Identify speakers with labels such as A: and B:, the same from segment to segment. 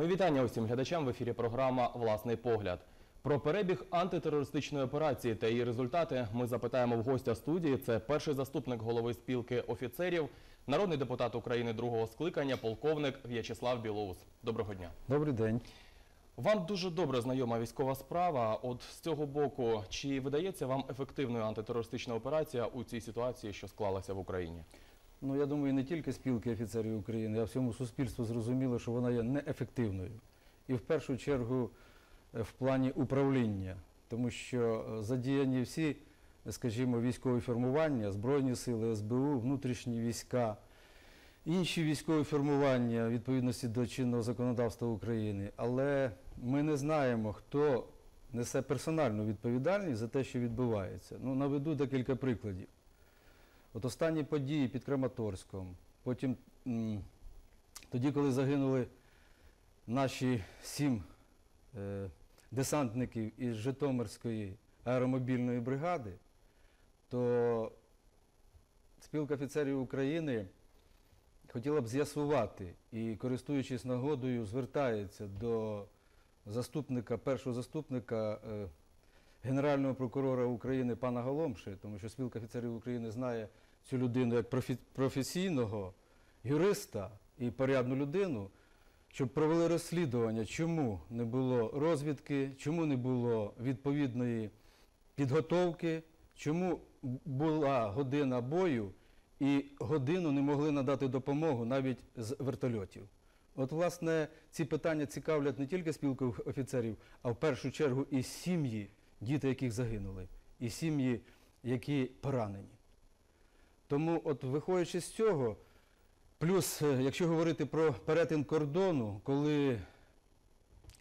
A: Мої вітання усім глядачам в ефірі програма Власний погляд. Про перебіг антитерористичної операції та її результати ми запитаємо в гостя студії. Це перший заступник голови спілки офіцерів, народний депутат України другого скликання, полковник В'ячеслав Білоус. Доброго дня.
B: Добрий день.
A: Вам дуже добре знайома військова справа. От з цього боку, чи видається вам ефективною антитерористична операція у цій ситуації, що склалася в Україні?
B: Ну я думаю, не тільки спілки офіцерів України, а всьому суспільству зрозуміло, що вона є неефективною. І в першу чергу е, в плані управління, тому що е, задіяні всі, скажімо, військові формування, Збройні сили, СБУ, внутрішні війська, інші військові формування відповідності до чинного законодавства України. Але ми не знаємо, хто несе персональну відповідальність за те, що відбувається. Ну, наведу декілька прикладів. От останні події під Краматорськом, потім тоді, коли загинули наші сім е, десантників із Житомирської аеромобільної бригади, то спілка офіцерів України хотіла б з'ясувати і, користуючись нагодою, звертається до заступника, першого заступника е, Генерального прокурора України пана Голомши, тому що спілка офіцерів України знає цю людину як професійного юриста і порядну людину, щоб провели розслідування, чому не було розвідки, чому не було відповідної підготовки, чому була година бою і годину не могли надати допомогу навіть з вертольотів. От, власне, ці питання цікавлять не тільки спілку офіцерів, а в першу чергу і сім'ї, діти, яких загинули, і сім'ї, які поранені. Тому, от виходячи з цього, плюс, е, якщо говорити про перетин кордону, коли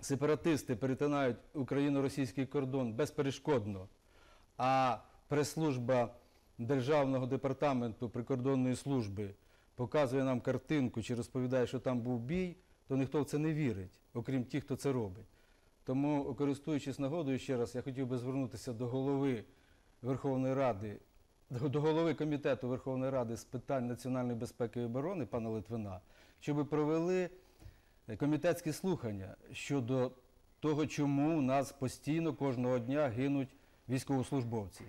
B: сепаратисти перетинають україно-російський кордон безперешкодно, а прес-служба Державного департаменту прикордонної служби показує нам картинку чи розповідає, що там був бій, то ніхто в це не вірить, окрім тих, хто це робить. Тому, користуючись нагодою, ще раз я хотів би звернутися до голови Верховної Ради, до голови комітету Верховної Ради з питань національної безпеки і оборони пана Литвина, щоб провели е, комітетські слухання щодо того, чому у нас постійно кожного дня гинуть військовослужбовці.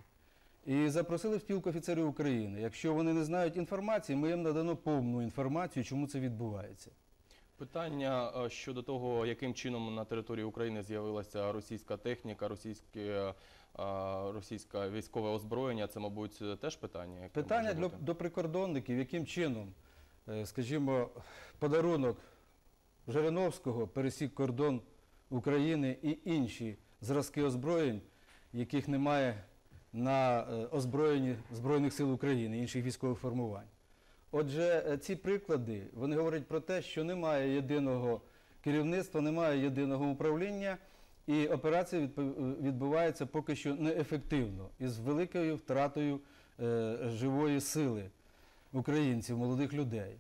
B: І запросили в спілку офіцерів України. Якщо вони не знають інформації, ми їм надамо повну інформацію, чому це відбувається.
A: Питання е, щодо того, яким чином на території України з'явилася російська техніка, російське, е, російське військове озброєння, це, мабуть, теж питання. яке
B: Питання для, до прикордонників, яким чином, е, скажімо, подарунок Жириновського пересік кордон України і інші зразки озброєнь, яких немає на озброєнні Збройних сил України, інших військових формувань. Отже, е, ці приклади вони говорять про те, що немає єдиного керівництва, немає єдиного управління, і операція відпо- відбувається поки що неефективно і з великою втратою е, живої сили українців, молодих людей.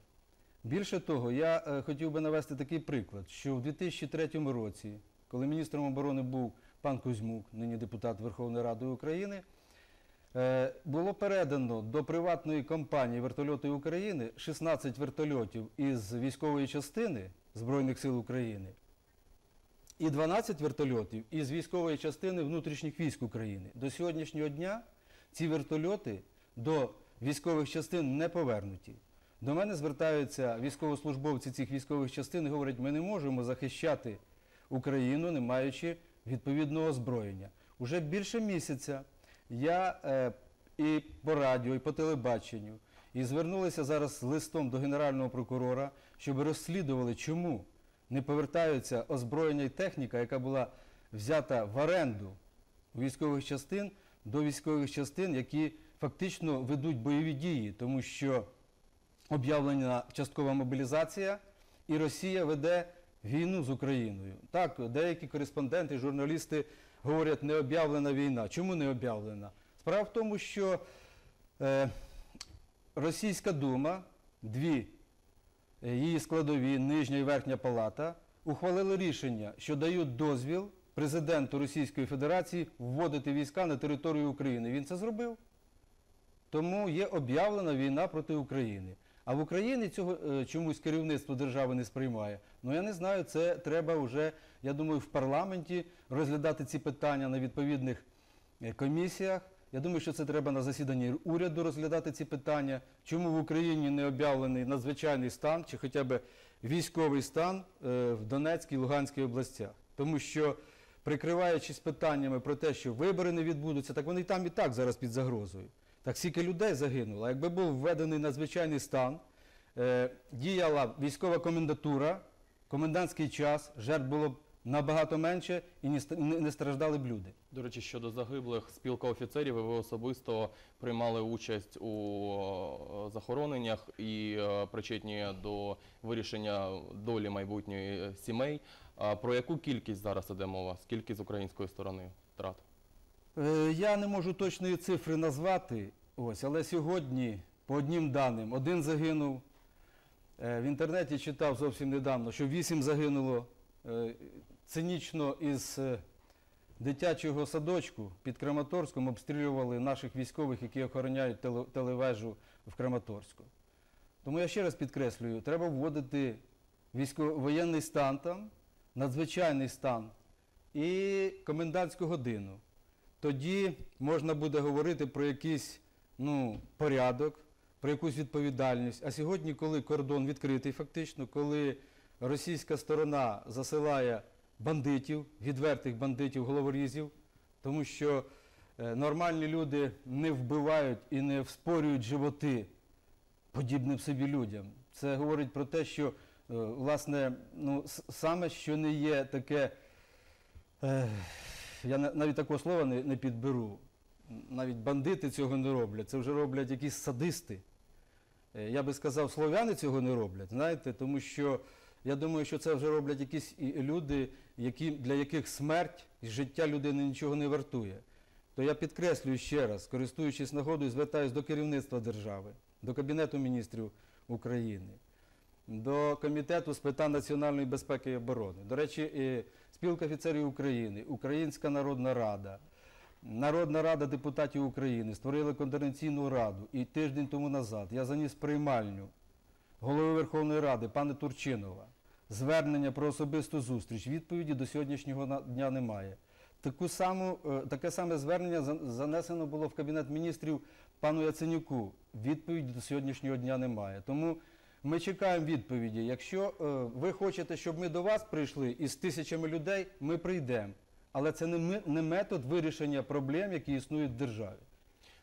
B: Більше того, я е, хотів би навести такий приклад, що в 2003 році, коли міністром оборони був пан Кузьмук, нині депутат Верховної Ради України, е, було передано до приватної компанії вертольоти України 16 вертольотів із військової частини Збройних сил України і 12 вертольотів із військової частини внутрішніх військ України. До сьогоднішнього дня ці вертольоти до військових частин не повернуті. До мене звертаються військовослужбовці цих військових частин і говорять, ми не можемо захищати Україну, не маючи відповідного озброєння. Уже більше місяця я е, і по радіо, і по телебаченню, і звернулися зараз листом до Генерального прокурора, щоб розслідували, чому не повертаються озброєння і техніка, яка була взята в оренду військових частин до військових частин, які фактично ведуть бойові дії, тому що об'явлена часткова мобілізація, і Росія веде війну з Україною. Так, деякі кореспонденти, журналісти говорять, не об'явлена війна. Чому не об'явлена? Справа в тому, що е, Російська дума, дві е, її складові, нижня і верхня палата, ухвалили рішення, що дають дозвіл президенту Російської Федерації вводити війська на територію України. Він це зробив. Тому є об'явлена війна проти України. А в Україні цього е, чомусь керівництво держави не сприймає. Ну я не знаю, це треба вже, я думаю, в парламенті розглядати ці питання на відповідних е, комісіях. Я думаю, що це треба на засіданні уряду розглядати ці питання. Чому в Україні не об'явлений надзвичайний стан чи хоча б військовий стан е, в Донецькій і Луганській областях? Тому що, прикриваючись питаннями про те, що вибори не відбудуться, так вони і там і так зараз під загрозою. Так скільки людей загинуло. Якби був введений надзвичайний стан, е, діяла військова комендатура, комендантський час, жертв було б набагато менше і не ст- не не страждали б люди.
A: До речі, щодо загиблих, спілка офіцерів, ви особисто приймали участь у е, захороненнях і е, причетні до вирішення долі майбутньої сімей. Про яку кількість зараз іде мова? Скільки з української сторони втрат?
B: Е, Я не можу точної цифри назвати, ось, але сьогодні, по одним даним, один загинув. В інтернеті читав зовсім недавно, що вісім загинуло цинічно із е, дитячого садочку під Краматорськом обстрілювали наших військових, які охороняють телевежу в Краматорську. Тому я ще раз підкреслюю, треба вводити військово- воєнний стан там, надзвичайний стан і комендантську годину тоді можна буде говорити про якийсь ну, порядок, про якусь відповідальність. А сьогодні, коли кордон відкритий, фактично, коли російська сторона засилає бандитів, відвертих бандитів, головорізів, тому що е, нормальні люди не вбивають і не вспорюють животи подібним собі людям. Це говорить про те, що е, власне ну, саме що не є таке. Е, я навіть такого слова не, не підберу. Навіть бандити цього не роблять, це вже роблять якісь садисти. Я би сказав, слов'яни цього не роблять, знаєте, тому що я думаю, що це вже роблять якісь люди, які, для яких смерть і життя людини нічого не вартує. То я підкреслюю ще раз, користуючись нагодою, звертаюся до керівництва держави, до Кабінету міністрів України, до Комітету з питань національної безпеки і оборони. До речі, Спілка офіцерів України, Українська Народна Рада, Народна Рада депутатів України створили координаційну раду. І тиждень тому назад я заніс приймальню голови Верховної Ради пана Турчинова. Звернення про особисту зустріч. Відповіді до сьогоднішнього дня немає. Таку саму, е, таке саме звернення за- занесено було в Кабінет міністрів пану Яценюку. Відповіді до сьогоднішнього дня немає. Тому ми чекаємо відповіді. Якщо е, ви хочете, щоб ми до вас прийшли із тисячами людей, ми прийдемо. Але це не, не метод вирішення проблем, які існують в державі.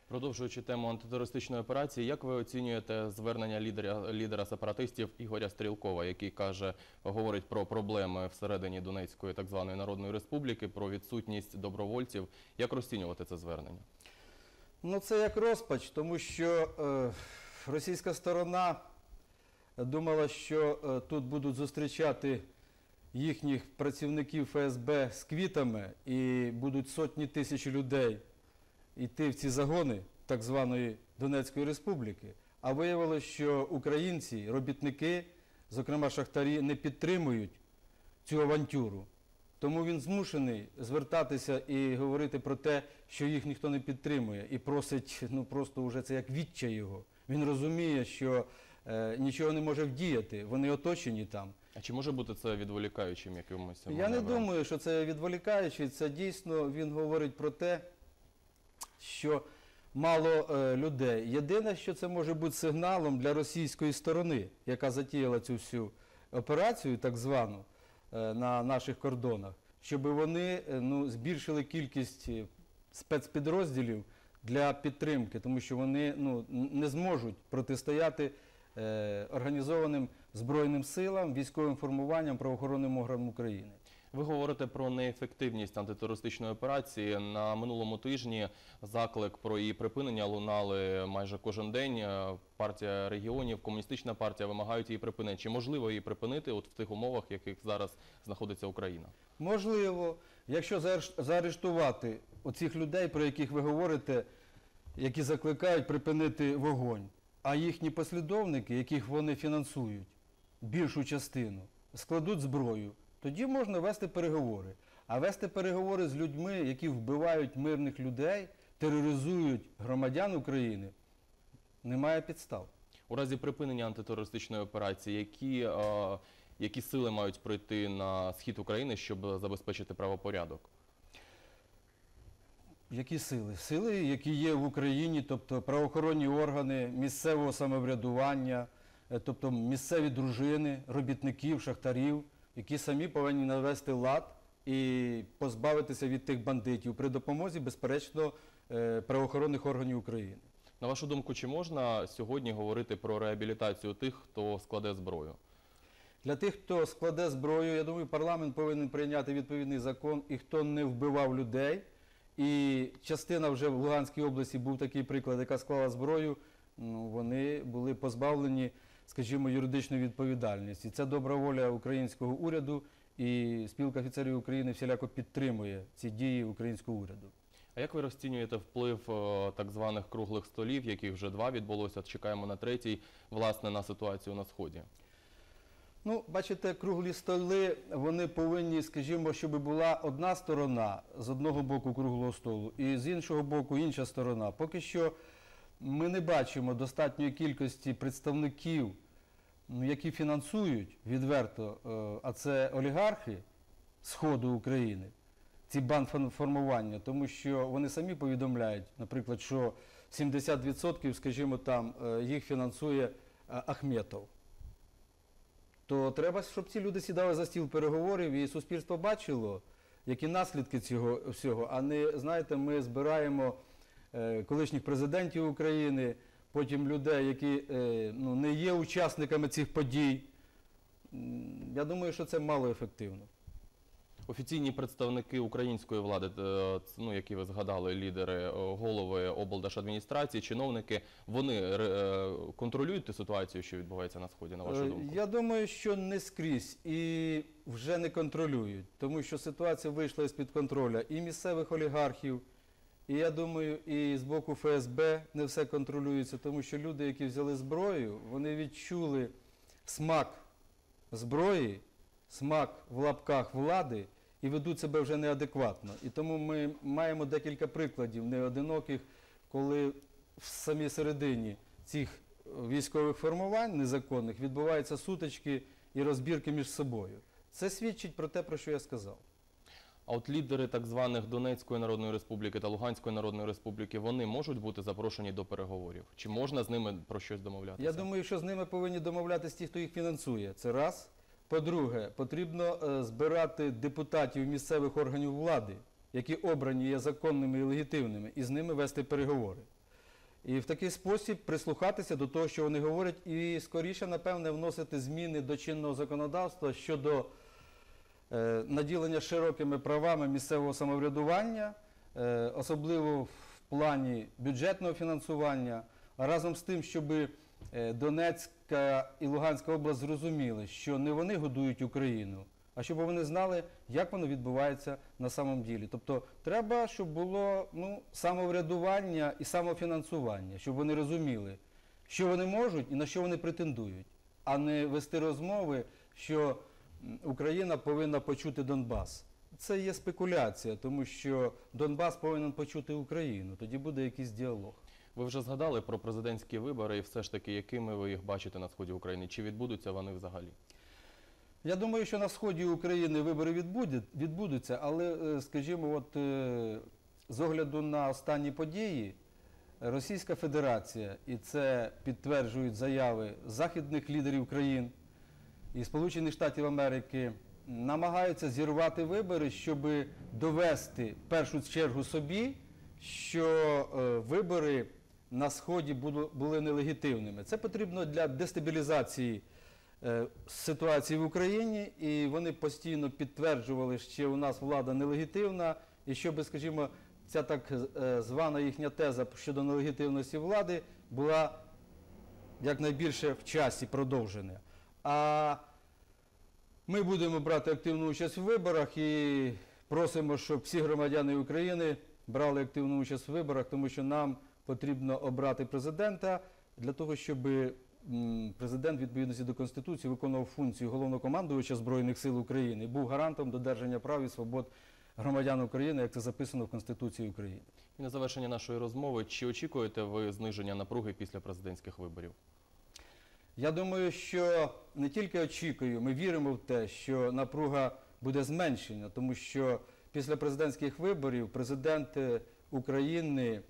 A: Продовжуючи тему антитерористичної операції, як ви оцінюєте звернення лідера, лідера сепаратистів Ігоря Стрілкова, який каже, говорить про проблеми всередині Донецької так званої Народної Республіки, про відсутність добровольців? Як розцінювати це звернення?
B: Ну, це як розпач, тому що е, російська сторона думала, що е, тут будуть зустрічати їхніх працівників ФСБ з квітами і будуть сотні тисяч людей йти в ці загони так званої Донецької Республіки. А виявилося, що українці, робітники, зокрема шахтарі, не підтримують цю авантюру. Тому він змушений звертатися і говорити про те, що їх ніхто не підтримує, і просить, ну просто вже це як відчай його. Він розуміє, що е, нічого не може вдіяти, вони оточені там.
A: А чи може бути це відволікаючим якимось?
B: Я не думаю, що це відволікаючи. Це дійсно він говорить про те, що мало е, людей. Єдине, що це може бути сигналом для російської сторони, яка затіяла цю всю операцію, так звану, е, на наших кордонах, щоб вони е, ну, збільшили кількість спецпідрозділів для підтримки, тому що вони ну, не зможуть протистояти організованим збройним силам, військовим формуванням, правоохоронним органам України.
A: Ви говорите про неефективність антитерористичної операції. На минулому тижні заклик про її припинення лунали майже кожен день. Партія регіонів, комуністична партія вимагають її припинення. Чи можливо її припинити от в тих умовах, в яких зараз знаходиться Україна?
B: Можливо, якщо заарештувати оцих людей, про яких ви говорите, які закликають припинити вогонь, а їхні послідовники, яких вони фінансують, більшу частину, складуть зброю, тоді можна вести переговори. А вести переговори з людьми, які вбивають мирних людей, тероризують громадян України, немає підстав.
A: У разі припинення антитерористичної операції, які, е, які сили мають прийти на схід України, щоб забезпечити правопорядок?
B: Які сили? Сили, які є в Україні, тобто правоохоронні органи місцевого самоврядування, е, тобто місцеві дружини, робітників, шахтарів, які самі повинні навести лад і позбавитися від тих бандитів при допомозі, безперечно, е, правоохоронних органів України.
A: На вашу думку, чи можна сьогодні говорити про реабілітацію тих, хто складе зброю?
B: Для тих, хто складе зброю, я думаю, парламент повинен прийняти відповідний закон, і хто не вбивав людей. І частина вже в Луганській області був такий приклад, яка склала зброю, ну, вони були позбавлені, скажімо, юридичної відповідальності. Це добра воля українського уряду, і спілка офіцерів України всіляко підтримує ці дії українського уряду.
A: А як ви розцінюєте вплив е, так званих круглих столів, яких вже два відбулося, чекаємо на третій, власне, на ситуацію на сході?
B: Ну, бачите, круглі столи, вони повинні, скажімо, щоб була одна сторона з одного боку круглого столу і з іншого боку інша сторона. Поки що ми не бачимо достатньої кількості представників, ну, які фінансують відверто, е, а це олігархи Сходу України, ці бандформування, тому що вони самі повідомляють, наприклад, що 70%, скажімо, там е, їх фінансує е, Ахметов то треба, щоб ці люди сідали за стіл переговорів і суспільство бачило, які наслідки цього всього. А не знаєте, ми збираємо колишніх президентів України, потім людей, які е, ну, не є учасниками цих подій. Я думаю, що це мало ефективно.
A: Офіційні представники української влади, е, ну які ви згадали, лідери, е, голови облдержадміністрації, чиновники, вони е, контролюють ту ситуацію, що відбувається на сході, на вашу
B: Е,
A: думку?
B: Я думаю, що не скрізь і вже не контролюють, тому що ситуація вийшла з-під контроля і місцевих олігархів, і я думаю, і з боку ФСБ не все контролюється, тому що люди, які взяли зброю, вони відчули смак зброї, смак в лапках влади і ведуть себе вже неадекватно. І тому ми маємо декілька прикладів неодиноких, коли в самій середині цих військових формувань незаконних відбуваються сутички і розбірки між собою. Це свідчить про те, про що я сказав.
A: А от лідери так званих Донецької Народної Республіки та Луганської Народної Республіки, вони можуть бути запрошені до переговорів? Чи можна з ними про щось домовлятися?
B: Я думаю, що з ними повинні домовлятися ті, хто їх фінансує. Це раз. По-друге, потрібно е, збирати депутатів місцевих органів влади, які обрані є законними і легітимними, і з ними вести переговори. І в такий спосіб прислухатися до того, що вони говорять, і скоріше, напевне, вносити зміни до чинного законодавства щодо наділення широкими правами місцевого самоврядування, е, особливо в плані бюджетного фінансування, разом з тим, щоб е, Донецька і Луганська область зрозуміли, що не вони годують Україну, а щоб вони знали, як воно відбувається на самом ділі. Тобто треба, щоб було ну, самоврядування і самофінансування, щоб вони розуміли, що вони можуть і на що вони претендують, а не вести розмови, що Україна повинна почути Донбас. Це є спекуляція, тому що Донбас повинен почути Україну, тоді буде якийсь діалог.
A: Ви вже згадали про президентські вибори, і все ж таки, якими ви їх бачите на сході України? Чи відбудуться вони взагалі?
B: Я думаю, що на сході України вибори відбудуться, але, е, скажімо, от е, з огляду на останні події, Російська Федерація, і це підтверджують заяви західних лідерів країн і Сполучених Штатів Америки, намагаються зірвати вибори, щоб довести в першу чергу собі, що е, вибори на сході були нелегітимними. Це потрібно для дестабілізації е, ситуації в Україні, і вони постійно підтверджували, що у нас влада нелегітимна, і щоб, скажімо, ця так е, звана їхня теза щодо нелегітимності влади була якнайбільше в часі продовжена. А ми будемо брати активну участь в виборах і просимо, щоб всі громадяни України брали активну участь в виборах, тому що нам потрібно обрати президента для того, щоб президент, відповідності до Конституції, виконував функцію головнокомандувача Збройних сил України був гарантом додержання прав і свобод громадян України, як це записано в Конституції України.
A: І на завершення нашої розмови, чи очікуєте ви зниження напруги після президентських виборів?
B: Я думаю, що не тільки очікую, ми віримо в те, що напруга буде зменшена, тому що після президентських виборів президент е, України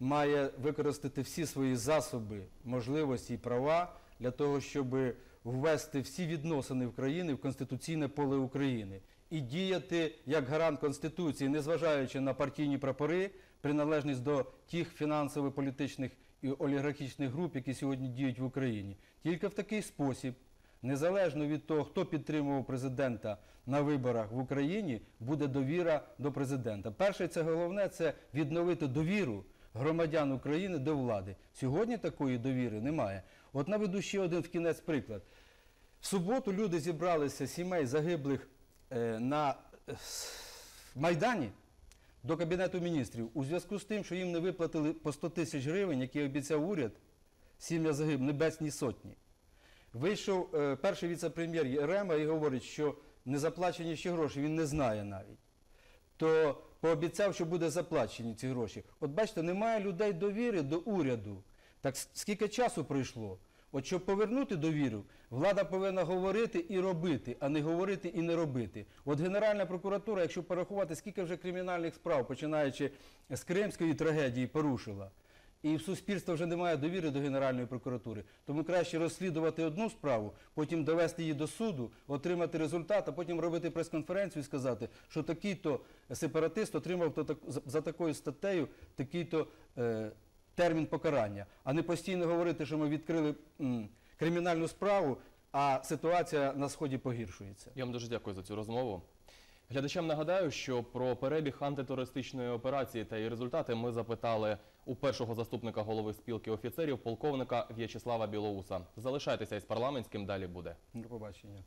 B: має використати всі свої засоби, можливості і права для того, щоб ввести всі відносини в країни в конституційне поле України і діяти як гарант Конституції, незважаючи на партійні прапори, приналежність до тих фінансово-політичних олігархічних груп, які сьогодні діють в Україні. Тільки в такий спосіб, незалежно від того, хто підтримував президента на виборах в Україні, буде довіра до президента. Перше, це головне, це відновити довіру громадян України до влади. Сьогодні такої довіри немає. От наведу ще один в кінець приклад. В суботу люди зібралися сімей загиблих е, на е, Майдані до Кабінету міністрів у зв'язку з тим, що їм не виплатили по 100 тисяч гривень, які обіцяв уряд, сім'я загиблих, небесні сотні. Вийшов е, перший віце-прем'єр Єрема і говорить, що не заплачені ще гроші, він не знає навіть. То пообіцяв, що буде заплачені ці гроші. От бачите, немає людей довіри до уряду. Так скільки часу пройшло? От щоб повернути довіру, влада повинна говорити і робити, а не говорити і не робити. От Генеральна прокуратура, якщо порахувати, скільки вже кримінальних справ, починаючи з Кримської трагедії, порушила. І в суспільства вже немає довіри до Генеральної прокуратури. Тому краще розслідувати одну справу, потім довести її до суду, отримати результат, а потім робити прес-конференцію і сказати, що такий-то сепаратист отримав за такою статтею такий-то е, термін покарання. А не постійно говорити, що ми відкрили м, кримінальну справу, а ситуація на сході погіршується.
A: Я вам дуже дякую за цю розмову. Глядачам нагадаю, що про перебіг антитерористичної операції та її результати ми запитали у першого заступника голови спілки офіцерів, полковника В'ячеслава Білоуса. Залишайтеся із парламентським, далі буде.
B: До побачення.